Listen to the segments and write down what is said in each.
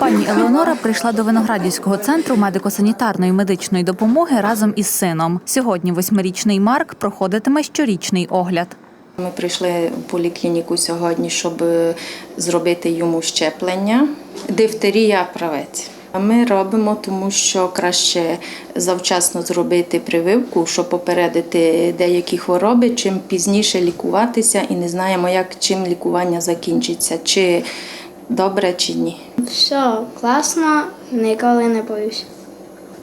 Пані Елеонора прийшла до виноградівського центру медико-санітарної медичної допомоги разом із сином. Сьогодні восьмирічний Марк проходитиме щорічний огляд. Ми прийшли в поліклініку сьогодні, щоб е, зробити йому щеплення. Дифтерія правець. Ми робимо, тому що краще завчасно зробити прививку, щоб попередити деякі хвороби, чим пізніше лікуватися, і не знаємо, як чим лікування закінчиться, чи добре, чи ні. Все класно, ніколи не боюсь.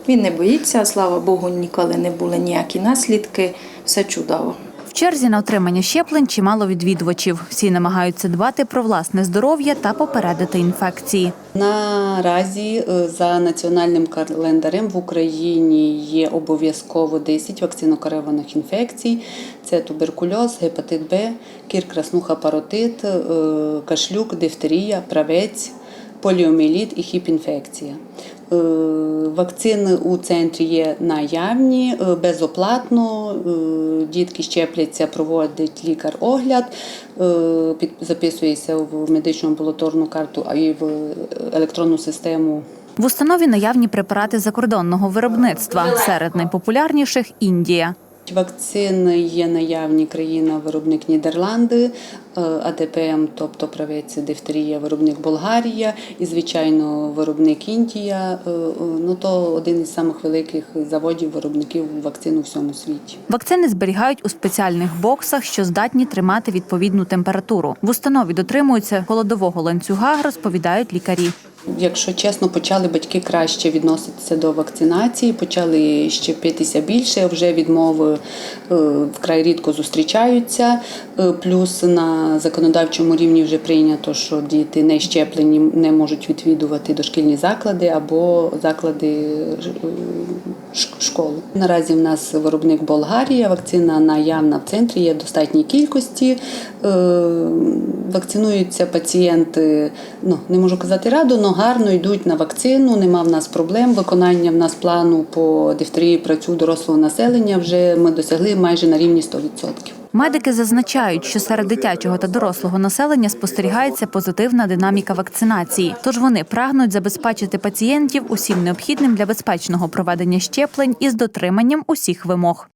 Він не боїться, слава Богу, ніколи не були ніякі наслідки, все чудово. В черзі на отримання щеплень чимало відвідувачів. Всі намагаються дбати про власне здоров'я та попередити інфекції. Наразі е, за національним календарем в Україні є обов'язково 10 вакцинокерованих інфекцій: це туберкульоз, гепатит Б, кір, краснуха, паротит, е, кашлюк, дифтерія, правець, поліоміеліт і хіп-інфекція. Е, Вакцини у центрі є наявні, е, безоплатно. е, Дітки щепляться, проводить лікар огляд, під- записується в медичну амбулаторну карту, і в електронну систему В установі наявні препарати закордонного виробництва. Серед найпопулярніших Індія. Вакцини є наявні країна-виробник Нідерланди, е, АДПМ, тобто правець дифтерія, виробник Болгарія і, звичайно, виробник Індія. Е, е, Ну то один із самих великих заводів виробників вакцин у всьому світі. Вакцини зберігають у спеціальних боксах, що здатні тримати відповідну температуру. В установі дотримуються холодового ланцюга, розповідають лікарі. Якщо чесно, почали батьки краще відноситися до вакцинації, почали щепитися більше. Вже відмови е, вкрай рідко зустрічаються. Е, Плюс на законодавчому рівні вже прийнято, що діти не щеплені не можуть відвідувати дошкільні заклади або заклади е, школи. Наразі в нас виробник Болгарія. Вакцина наявна в центрі є в достатній кількості. Вакцинуються пацієнти, ну не можу казати раду, але гарно йдуть на вакцину. Нема в нас проблем. Виконання в нас плану по дифтерії працю дорослого населення вже ми досягли майже на рівні 100%. Медики зазначають, що серед дитячого та дорослого населення спостерігається позитивна динаміка вакцинації. Тож вони прагнуть забезпечити пацієнтів усім необхідним для безпечного проведення щеплень із дотриманням усіх вимог.